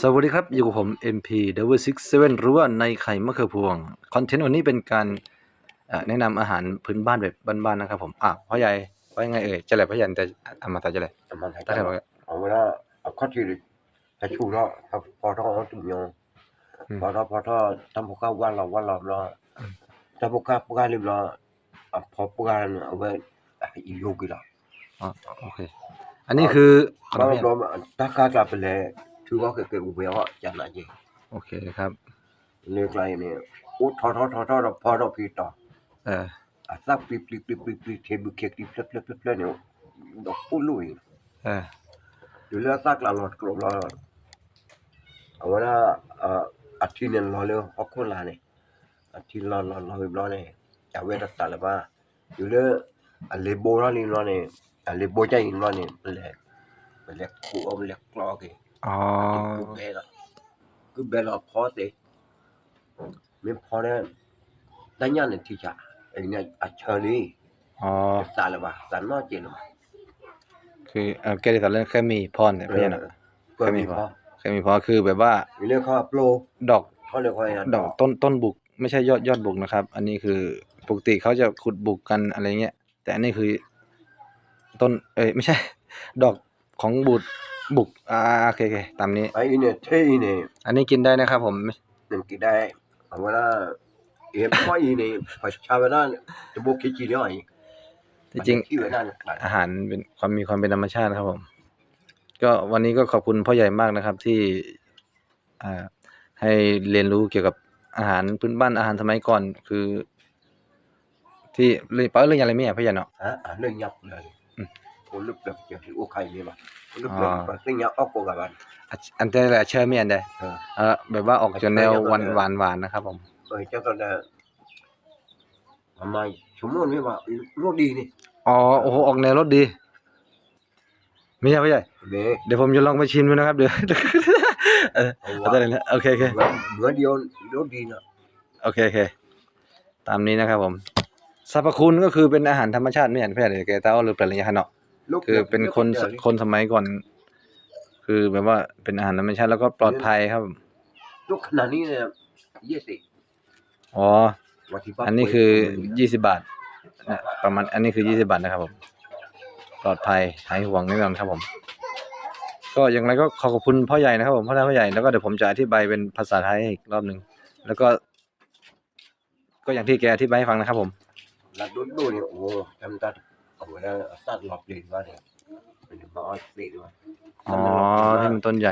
สวัสดีครับ อยู่กับผม MP Double Six Seven หรือว่าในไข่มะเขือพวง คอนเทนต์วันนี้เป็นการเอ่อแนะนำอาหารพื้นบ้านแบบบ้านๆนะครับผมอะพ่อใหญ่ว่ายังไงเอ่ยจะแหละพ่อใหญ่แต่ทำมาแต่จะแหละมันให้ถ้าใครบอกเอาเวลาเอาข้อที่ให้ชูเนาะพอท้องตุ่มยงพอท้อพอท้อทำพวกข้าววันเราวันเราเนาะทำพวกข้าวพวกข้าวเรียบร้อยพอพวกข้าวเอาไว้อีโยกิละอ๋อโอเค อันนี้คือขอเราโทษเราถ้าข้าวกลับไปแล้วถือว่าเกิดเกิดอุบัติเหตุจากไหนจริงโอเคครับ เรียกอะไรเนี่ยอู้ท้อท้อท้อท้อพอท้อพีต่อเอออะสักปีปีปีปีปีเทบุเค้กปีเพลเพลเพลเพลเนี่ยดอกปุ้ลุยเออ อยู่เรื่องซักละหลอดกลมละเอาไว้ละเอ่ออาทิตย์นึงรอเร็วฮอกคนละเนี่ยอาทิตย์รอรอรอรอเนี่ยจะเวทตัดละบ้าอยู่เรื่องอันเลโบละนี่รอเนี่ยอันเลโบใจอินรอเนี่ย มันแหลกมันแหลกคู่เอามันแหลกกลอกเองอ๋อคือเบลคือเบลพอเตไม่พอเนี่ยได้ยันเนี่ยที่จะไอ้เนี่ยอัชรีอ๋อสารละบ้าสารนอเจนละคือเออแกได้สอนเรื่องแค่มีพรเนี่ยพ่อใหญ่เนาะก็มีพอแค่มีพรคือแบบว่ามีเรื่องเขาว่าโปรดอกเขาเรียกว่าดอกต้นต้นบุกไม่ใช่ยอดยอดบุกนะครับ อันนี้คือปกติเขาจะขุดบุกกันอะไรเงี้ย แต่อันนี้คือ ต้น เอ้ยไม่ใช่ ดอกของบุตรบุก อ่าโอเคโอเคตามนี้ ไอ้เนี่ยเท่เนี่ยอันนี้กินได้นะครับ ผมหนึ่งกี่ได้เอาเวลาเอ็มพ่ออีเนี่ยพอชาวบ้านจะบุกคิดจีเนาะอีที่จริงที่เวลาอาหารเป็นความมีความเป็นธรรมชาติครับผม ก็วันนี้ก็ขอบคุณพ่อใหญ่มากนะครับที่อ่าให้เรียนรู้เกี่ยวกับอาหารพื้นบ้านอาหารสมัยก่อนคือ ที่เรื่องเป้าเรื่องอะไรไม่อะพ่อใหญ่เนาะฮะอ่านเรื่องยับเลย อืมคนลึกแบบอย่างที่โอ้ใครเนี่ยมาลึกแบบเรื่องยับออกกับบ้านอันอันแต่ละเชื่อไม่อันใดเออเออแบบว่าออกจนแนวหวานหวานหวานนะครับผมเออเจ้าตอนนั้นทำไมชั่วโมงนี้ว่าโรดีนี่อ๋อโอ้โหออกแนวรสดีไม่ใช่พ่อใหญ่เนี่ยเดี๋ยวผมจะลองไปชิมดูนะครับเดี๋ยวเออเอาเอาว่าได้เลยนะโอเคโอเคเหมือนเดียวโรดีนะโอเคโอเคตามนี้นะครับผม สรรพคุณก็คือเป็นอาหารธรรมชาติไม่เห็นพ่อใหญ่เลยแกเต้าหรือเป็นอะไรอย่างเงี้ยเนาะคือเป็นคนคนสมัยก่อน คือแบบว่าเป็นอาหารธรรมชาติแล้วก็ปลอดภัยครับ ลูกขนาดนี้เนี่ยยี่สิบอ๋อวันที่บ้านอันนี้คือยี่สิบาทนะประมาณ อันนี้คือยี่สิบาทนะครับผม ปลอดภัยหายห่วงแน่นอนครับผม ก็อย่างไรก็ขอขอบคุณพ่อใหญ่นะครับผมพ่อใหญ่พ่อใหญ่แล้วก็เดี๋ยวผมจะอธิบายเป็นภาษาไทยอีกรอบหนึ่งแล้วก็ ก็อย่างที่แกอธิบายให้ฟังนะครับผมแล้วดูดูเนี่ยโอ้จำตัดเอาไว้แล้วสัตว์หลอกเลีนว่าเนี่ยเป็นมาอ้อยเลีนว่าอ๋อที่มันต้นใหญ่